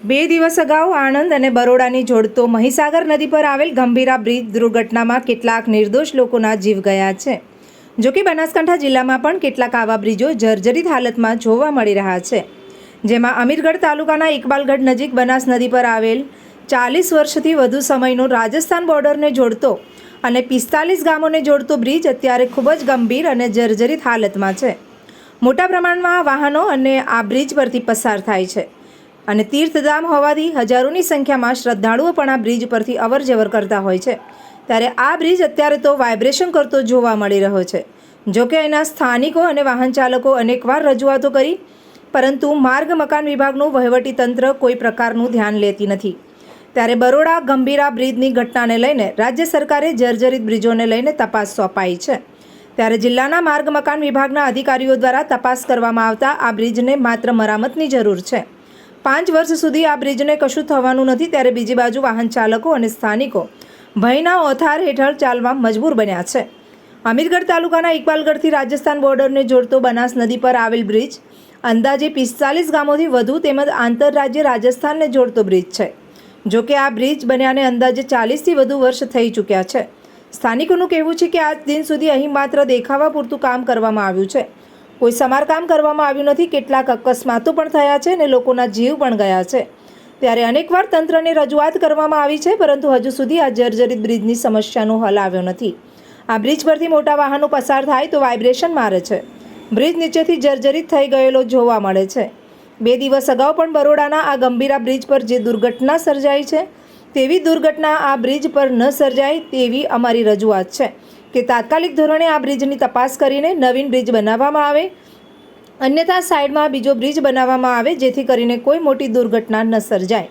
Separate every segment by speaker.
Speaker 1: બે દિવસ અગાઉ આણંદ અને બરોડાની જોડતો મહીસાગર નદી પર આવેલ ગંભીરા બ્રિજ દુર્ઘટનામાં કેટલાક નિર્દોષ લોકોના જીવ ગયા છે. જોકે બનાસકાંઠા જિલ્લામાં પણ કેટલાક આવા બ્રિજો જર્જરિત હાલતમાં જોવા મળી રહ્યા છે. જેમાં અમીરગઢ તાલુકાના ઇકબાલગઢ નજીક બનાસ નદી પર આવેલ ચાલીસ વર્ષથી વધુ સમયનો રાજસ્થાન બોર્ડરને જોડતો અને પિસ્તાલીસ ગામોને જોડતો બ્રિજ અત્યારે ખૂબ જ ગંભીર અને જર્જરિત હાલતમાં છે. મોટા પ્રમાણમાં વાહનો અને આ બ્રિજ પરથી પસાર થાય છે. અને તીર્થધામ હોવાથી હજારોની સંખ્યામાં શ્રદ્ધાળુઓ પણ આ બ્રિજ પરથી અવર જવર કરતા હોય છે. ત્યારે આ બ્રિજ અત્યારે તો વાઇબ્રેશન કરતો જોવા મળી રહ્યો છે. જોકે એના સ્થાનિકો અને વાહન ચાલકો અનેકવાર રજૂઆતો કરી, પરંતુ માર્ગ મકાન વિભાગનું વહીવટી તંત્ર કોઈ પ્રકારનું ધ્યાન લેતી નથી. ત્યારે બરોડા ગંભીરા બ્રિજની ઘટનાને લઈને રાજ્ય સરકારે જર્જરિત બ્રિજોને લઈને તપાસ સોંપાઈ છે. ત્યારે જિલ્લાના માર્ગ મકાન વિભાગના અધિકારીઓ દ્વારા તપાસ કરવામાં આવતા આ બ્રિજને માત્ર મરામતની જરૂર છે. પાંચ વર્ષ સુધી આ બ્રિજને કશું થવાનું નથી ત્યારે બીજી બાજુ વાહન ચાલકો અને સ્થાનિકો ભયના ઓથાર હેઠળ ચાલવા મજબૂર બન્યા છે. અમીરગઢ તાલુકાના ઇકબાલગઢથી રાજસ્થાન બોર્ડરને જોડતો બનાસ નદી પર આવેલ બ્રિજ અંદાજે પિસ્તાલીસ ગામોથી વધુ તેમજ આંતરરાજ્ય રાજસ્થાનને જોડતો બ્રિજ છે. જો કે આ બ્રિજ બન્યાને અંદાજે ચાલીસથી વધુ વર્ષ થઈ ચૂક્યા છે. સ્થાનિકોનું કહેવું છે કે આજ દિન સુધી અહીં માત્ર દેખાવા પૂરતું કામ કરવામાં આવ્યું છે. કોઈ સમારકામ કરવામાં આવ્યું નથી, કેટલાક અકસ્માતો પણ થયા છે અને લોકોના જીવ પણ ગયા છે. ત્યારે અનેકવાર તંત્રને રજૂઆત કરવામાં આવી છે, પરંતુ હજુ સુધી આ જર્જરિત બ્રિજની સમસ્યાનો હલ આવ્યો નથી. આ બ્રિજ પરથી મોટા વાહનો પસાર થાય તો વાઇબ્રેશન મારે છે. બ્રિજ નીચેથી જર્જરિત થઈ ગયેલો જોવા મળે છે. બે દિવસ અગાઉ પણ બરોડાના આ ગંભીરા બ્રિજ પર જે દુર્ઘટના સર્જાઈ છે, તેવી દુર્ઘટના આ બ્રિજ પર ન સર્જાય તેવી અમારી રજૂઆત છે. કે તાત્કાલિક ધોરણે આ બ્રિજની તપાસ કરીને નવીન બ્રિજ બનાવવામાં આવે. અન્યથા સાઈડમાં બીજો બ્રિજ બનાવવામાં આવે જેથી કરીને કોઈ મોટી દુર્ઘટના ન સર્જાય.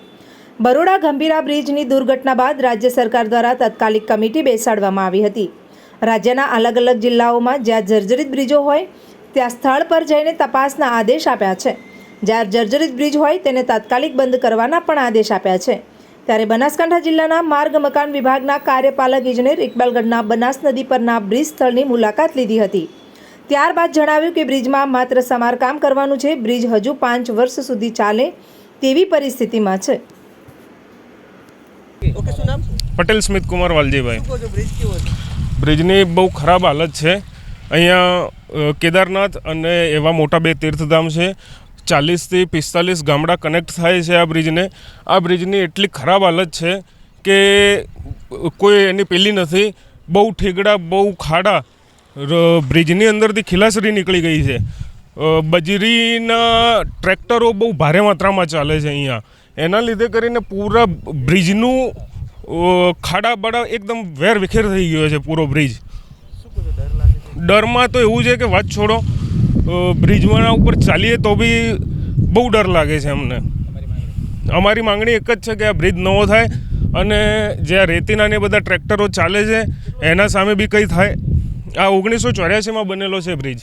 Speaker 1: બરોડા ગંભીરા બ્રિજની દુર્ઘટના બાદ રાજ્ય સરકાર દ્વારા તાત્કાલિક કમિટી બેસાડવામાં આવી હતી. રાજ્યના અલગ અલગ જિલ્લાઓમાં જ્યાં જર્જરિત બ્રિજો હોય, ત્યાં સ્થળ પર જઈને તપાસના આદેશ આપ્યા છે. જ્યાં જર્જરિત બ્રિજ હોય, તેને તાત્કાલિક બંધ કરવાના પણ આદેશ આપ્યા છે. ત્યારે બનાસકાંઠા જિલ્લાના માર્ગ મકાન વિભાગના કાર્યપાલક ઇજનેર ઇકબાલગઢના બનાસ નદી પરના બ્રિજ સ્થળની મુલાકાત લીધી હતી. ત્યારબાદ જણાવ્યું કે બ્રિજમાં માત્ર સમારકામ કરવાનું છે બ્રિજ હજુ પાંચ વર્ષ સુધી ચાલે તેવી પરિસ્થિતિમાં છે.
Speaker 2: ઓકે
Speaker 3: પટેલ સ્મિત કુમાર વાલજીભાઈ. બ્રિજની બહુ ખરાબ હાલત છે. અહીંયા કેદારનાથ અને એવા મોટા બે તીર્થધામ છે. ચાલીસથી પિસ્તાલીસ ગામડા કનેક્ટ થાય છે આ બ્રિજને આ બ્રિજની એટલી ખરાબ હાલત છે કે કોઈ એની પેલી નથી બહુ ઠેગડા બહુ ખાડા બ્રિજની અંદરથી ખીલાસરી નીકળી ગઈ છે. બજરીના ટ્રેક્ટરો બહુ ભારે માત્રામાં ચાલે છે અહીંયા. એના લીધે કરીને પૂરા બ્રિજનું ખાડા બાડા એકદમ વેર વિખેર થઈ ગયો છે પૂરો બ્રિજ ડરમાં તો એવું છે કે વાત છોડો બ્રિજમાં ઉપર ચાલીએ તો બી બહુ ડર લાગે છે અમને. અમારી માંગણી એક જ છે કે આ બ્રિજ નવો થાય અને જે આ રેતીના ને બધા ટ્રેક્ટરો ચાલે છે, એના સામે બી કંઈ થાય. આ ઓગણીસો ચોર્યાસીમાં બનેલો છે બ્રિજ.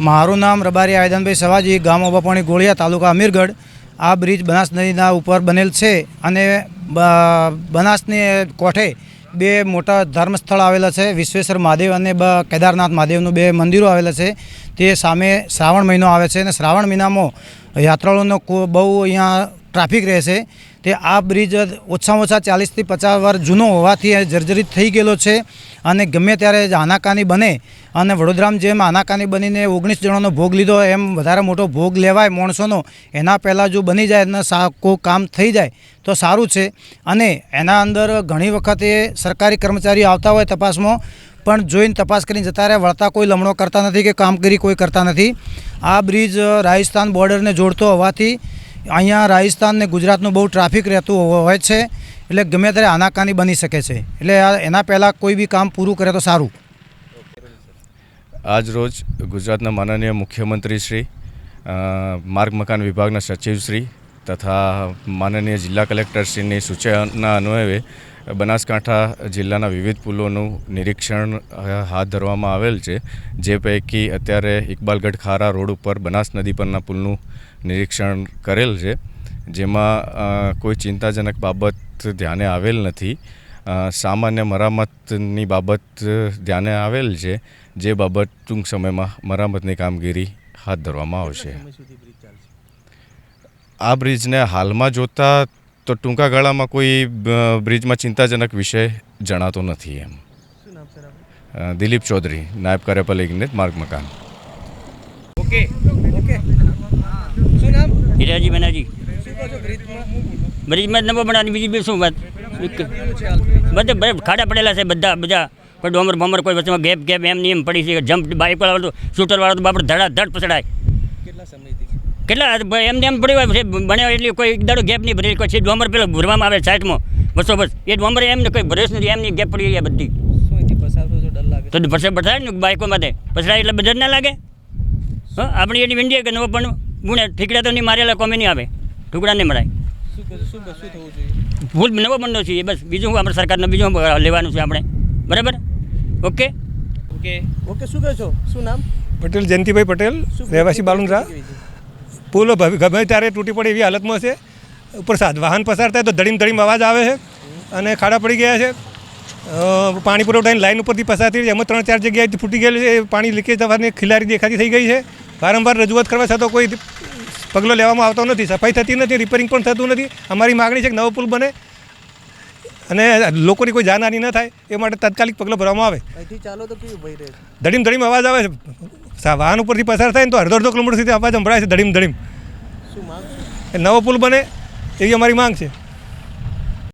Speaker 4: મારું નામ રબારી આયદનભાઈ સવાજી, ગામ ઓબાપાણી ગોળિયા, તાલુકા અમીરગઢ. આ બ્રિજ બનાસ નદીના ઉપર બનેલ છે અને બનાસની કોઠે બે મોટા ધર્મસ્થળ આવેલા છે. વિશ્વેશ્વર મહાદેવ અને કેદારનાથ મહાદેવનું બે મંદિરો આવેલા છે. તે સામે શ્રાવણ મહિનો આવે છે અને શ્રાવણ મહિનામાં યાત્રાળુઓનો બહુ અહીંયા ટ્રાફિક રહે છે. તે આ બ્રિજ ઓછામાં ઓછા ચાલીસથી પચાસ વર્ષ જૂનો હોવાથી જર્જરિત થઈ ગયેલો છે અને ગમે ત્યારે આનાકાની બને અને વડોદરામાં જેમ આનાકાની બનીને ઓગણીસ જણાનો ભોગ લીધો, એમ વધારે મોટો ભોગ લેવાય માણસોનો, એના પહેલાં જો બની જાય અને સા કોઈ કામ થઈ જાય, તો સારું છે. અને એના અંદર ઘણી વખતે સરકારી કર્મચારીઓ આવતા હોય તપાસમાં, પણ જોઈને તપાસ કરીને જતા રહે, વળતા કોઈ લમણો કરતા નથી કે કામગીરી કોઈ કરતા નથી. આ બ્રિજ રાજસ્થાન બોર્ડરને જોડતો હોવાથી અહીંયા રાજસ્થાન ને ગુજરાતનું બહુ ટ્રાફિક રહેતું હોય છે, એટલે ગમે ત્યારે આનાકાની બની શકે છે. એટલે એના પહેલાં કોઈ બી કામ પૂરું કરે તો સારું.
Speaker 5: આજ રોજ ગુજરાતના માનનીય મુખ્યમંત્રી શ્રી માર્ગ મકાન વિભાગના સચિવશ્રી તથા માનનીય જિલ્લા કલેક્ટરશ્રીની સૂચના અન્વયે બનાસકાંઠા જિલ્લાના વિવિધ પુલોનું નિરીક્ષણ હાથ ધરવામાં આવેલ છે જે પૈકી અત્યારે ઇકબાલગઢ ખારા રોડ ઉપર બનાસ નદી પરના પુલનું નિરીક્ષણ કરેલ છે. જેમાં કોઈ ચિંતાજનક બાબત ધ્યાને આવેલ નથી. સામાન્ય મરામતની બાબત ધ્યાને આવેલ છે જે બાબત ટૂંક સમયમાં મરામતની કામગીરી હાથ ધરવામાં આવશે. આ બ્રિજને હાલમાં જોતા તો ટૂંકા ગાળામાં કોઈ બ્રિજમાં ચિંતાજનક વિષય જણાતો નથી એમ. દિલીપ ચૌધરી નાયબ કાર્યપાલિક ઇજનેર માર્ગ મકાન.
Speaker 2: ઓકે. ઓકે. શું નામ?
Speaker 6: હીરાજી બનાજી
Speaker 2: બ્રિજમાં?
Speaker 6: બ્રિજમાં જ નવો બનાવવાની બીજી બી શું વાત? બધે બધે ખાડા પડેલા છે બધા બધા. કોઈ ડોમર બોમર કોઈ વચ્ચેમાં ગેપ ગેપ એમ નિયમ એમ પડી છે. જમ્પ બાઇક વાળો તો શૂટર વાળો તો બાપડ ધડા ધડ પછડાય.
Speaker 2: કેટલા
Speaker 6: એમ ને એમ પડી હોય બને એટલી કોઈ દાડો ગેપ નહીં ભરેલી કોઈ છે ડોમર પેલો ભરવામાં આવે સાઈડમાં. બસો બસ. એ ડોમર એમને કોઈ ભરેશ નથી એમની ગેપ પડી ગયા બધી. તો પછી પછડાય ને બાઇકો માટે? પછડાય એટલે બધા ના લાગે? હા આપણી એની વિંડીએ કે નવો પણ ગુણે ઠીકડા તો નહીં મારેલા કોમે નહીં આવે. ઠુકડા નહીં મળાય
Speaker 2: શું શું શું થવું જોઈએ?
Speaker 6: ભૂલ નવો બંધો છે એ બસ. બીજું હું આપણે સરકારને બીજું લેવાનું છે આપણે? બરાબર? ઓકે?
Speaker 2: ઓકે. ઓકે શું કહો છો? શું નામ?
Speaker 7: પટેલ જયંતિભાઈ પટેલ રહેવાસી બાલુંદ્રા? પુલ ગમે ત્યારે તૂટી પડે એવી હાલતમાં છે. ઉપર વાહન પસાર થાય તો ધડીમ ધડીમ અવાજ આવે છે અને ખાડા પડી ગયા છે. પાણી પુરવઠાની લાઈન ઉપરથી પસાર થઈ એમાં ત્રણ ચાર જગ્યાએથી ફૂટી ગયેલું છે. પાણી લીકેજ થવાની ખિલારી દેખાતી થઈ ગઈ છે. વારંવાર રજૂઆત કરવા છતાં કોઈ પગલો લેવામાં આવતો નથી. સફાઈ થતી નથી રિપેરિંગ પણ થતું નથી. અમારી માગણી છે કે નવો પુલ બને અને લોકોની કોઈ જાનહાની ન થાય. એ માટે તાત્કાલિક પગલો ભરવામાં આવે. ધડીમ ધડીમ અવાજ આવે છે. વાહન ઉપરથી પસાર થાય ને તો અડધો અડધો કિલોમીટર સુધી અવાજ સંભળાય છે ધડીમ ધડીમ નવો પુલ બને એવી અમારી માંગ છે.